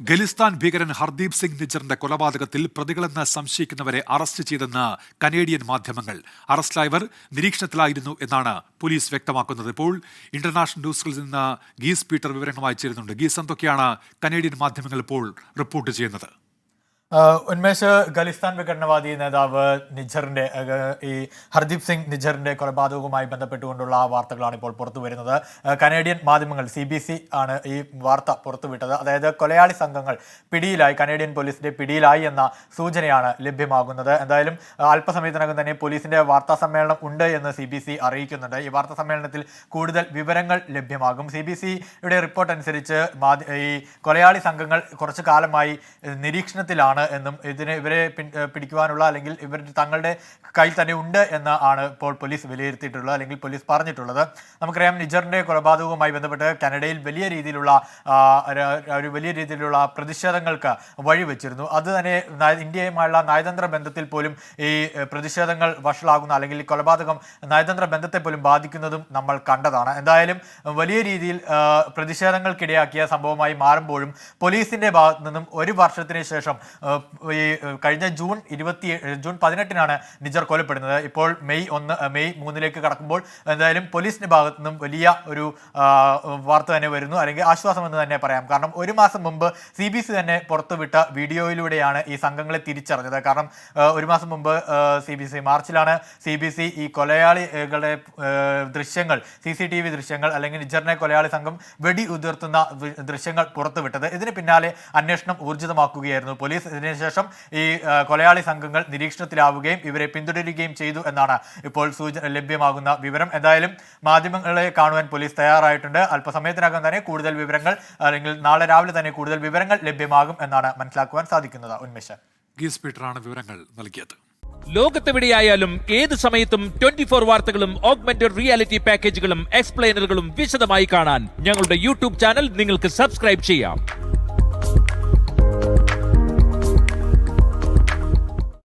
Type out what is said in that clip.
ഖലിസ്ഥാൻ ഭീകരൻ ഹർദീപ് സിംഗ് നിജറിന്റെ കൊലപാതകത്തിൽ പ്രതികളെന്ന് സംശയിക്കുന്നവരെ അറസ്റ്റ് ചെയ്തെന്ന് കനേഡിയൻ മാധ്യമങ്ങൾ. അറസ്റ്റിലായവർ നിരീക്ഷണത്തിലായിരുന്നു എന്നാണ് പോലീസ് വ്യക്തമാക്കുന്നത്. ഇപ്പോൾ ഇന്റർനാഷണൽ ന്യൂസുകളിൽ നിന്ന് ഗീസ് പീറ്റർ വിവരങ്ങളുമായി ചേരുന്നുണ്ട്. ഗീസ് എന്തൊക്കെയാണ് കനേഡിയൻ മാധ്യമങ്ങൾ ഇപ്പോൾ റിപ്പോർട്ട് ചെയ്യുന്നത്? ഉന്മേഷ് ഖലിസ്ഥാൻ വിഘടനവാദി നേതാവ് നിജറിന്റെ ഈ ഹർദീപ് സിംഗ് നിജറിന്റെ കൊലപാതകവുമായി ബന്ധപ്പെട്ടുകൊണ്ടുള്ള ആ വാർത്തകളാണ് ഇപ്പോൾ പുറത്തു വരുന്നത്. കനേഡിയൻ മാധ്യമങ്ങൾ സി ബി സി ആണ് ഈ വാർത്ത പുറത്തുവിട്ടത്. അതായത് കൊലയാളി സംഘങ്ങൾ പിടിയിലായി കനേഡിയൻ പോലീസിന്റെ പിടിയിലായി എന്ന സൂചനയാണ് ലഭ്യമാകുന്നത്. എന്തായാലും അല്പസമയത്തിനകം തന്നെ പോലീസിന്റെ വാർത്താ സമ്മേളനം ഉണ്ട് എന്ന് സി ബി സി അറിയിക്കുന്നുണ്ട്. ഈ വാർത്താ സമ്മേളനത്തിൽ കൂടുതൽ വിവരങ്ങൾ ലഭ്യമാകും. സി ബി സിയുടെ റിപ്പോർട്ട് അനുസരിച്ച് ഈ കൊലയാളി സംഘങ്ങൾ കുറച്ചു കാലമായി ഏഹ്, നിരീക്ഷണത്തിലാണ് എന്നും ഇതിനെ ഇവരെ പിടിക്കുവാനുള്ള അല്ലെങ്കിൽ ഇവർ തങ്ങളുടെ കയ്യിൽ തന്നെ ഉണ്ട് എന്ന് ആണ് ഇപ്പോൾ പോലീസ് വിലയിരുത്തിയിട്ടുള്ളത് അല്ലെങ്കിൽ പോലീസ് പറഞ്ഞിട്ടുള്ളത്. നമുക്കറിയാം നിജറിന്റെ കൊലപാതകവുമായി ബന്ധപ്പെട്ട് കാനഡയിൽ വലിയ രീതിയിലുള്ള ഒരു- വലിയ രീതിയിലുള്ള പ്രതിഷേധങ്ങൾക്ക് വഴിവെച്ചിരുന്നു അത് തന്നെ ഇന്ത്യയുമായുള്ള നയതന്ത്ര ബന്ധത്തിൽ പോലും ഈ പ്രതിഷേധങ്ങൾ വഷളാകുന്ന അല്ലെങ്കിൽ കൊലപാതകം നയതന്ത്ര ബന്ധത്തെ പോലും ബാധിക്കുന്നതും നമ്മൾ കണ്ടതാണ്. എന്തായാലും വലിയ രീതിയിൽ പ്രതിഷേധങ്ങൾക്കിടയാക്കിയ സംഭവമായി മാറുമ്പോഴും പോലീസിന്റെ ഭാഗത്തു നിന്നും ഒരു വർഷത്തിന് ശേഷം ഈ കഴിഞ്ഞ ജൂൺ ഇരുപത്തി ജൂൺ പതിനെട്ടിനാണ് നിജർ കൊലപ്പെടുന്നത് ഇപ്പോൾ മെയ് ഒന്ന് മെയ് മൂന്നിലേക്ക് കടക്കുമ്പോൾ എന്തായാലും പോലീസിന്റെ ഭാഗത്തു നിന്നും വലിയ ഒരു വാർത്ത തന്നെ വരുന്നു. അല്ലെങ്കിൽ ആശ്വാസം എന്ന് തന്നെ പറയാം. കാരണം ഒരു മാസം മുമ്പ് സി ബി സി തന്നെ പുറത്തുവിട്ട വീഡിയോയിലൂടെയാണ് ഈ സംഘങ്ങളെ തിരിച്ചറിഞ്ഞത്. കാരണം ഒരു മാസം മുമ്പ് സി ബി സി മാർച്ചിലാണ് സി ബി സി ഈ കൊലയാളികളുടെ ദൃശ്യങ്ങൾ സി സി ടി വി ദൃശ്യങ്ങൾ അല്ലെങ്കിൽ നിജറിനെ കൊലയാളി സംഘം വെടി ഉതിർത്തുന്ന ദൃശ്യങ്ങൾ പുറത്തുവിട്ടത്. ഇതിന് പിന്നാലെ അന്വേഷണം ഊർജിതമാക്കുകയായിരുന്നു. പോലീസ് ഇതിനുശേഷം ഈ കൊലയാളി സംഘങ്ങൾ നിരീക്ഷണത്തിലാവുകയും ഇവരെ പിന്തുടരുകയും ചെയ്തു എന്നാണ് ഇപ്പോൾ സൂചന ലഭ്യമാകുന്ന വിവരം. എന്തായാലും മാധ്യമങ്ങളെ കാണുവാൻ പോലീസ് തയ്യാറായിട്ടുണ്ട്. അല്പസമയത്തിനകം തന്നെ കൂടുതൽ വിവരങ്ങൾ അല്ലെങ്കിൽ നാളെ രാവിലെ തന്നെ കൂടുതൽ വിവരങ്ങൾ ലഭ്യമാകും എന്നാണ് മനസ്സിലാക്കുവാൻ സാധിക്കുന്നത്. ഉന്മേഷ്. ഗീസ് പീറ്ററാണ് വിവരങ്ങൾ നൽകിയത്. ലോകത്തെവിടെയായാലും ഏത് സമയത്തും ട്വന്റി ഫോർ വാർത്തകളും ഓഗ്മെന്റഡ് റിയാലിറ്റി പാക്കേജുകളും എക്സ്പ്ലെയിനറുകളും വിശദമായി കാണാൻ ഞങ്ങളുടെ യൂട്യൂബ് ചാനൽ നിങ്ങൾക്ക് സബ്സ്ക്രൈബ് ചെയ്യാം.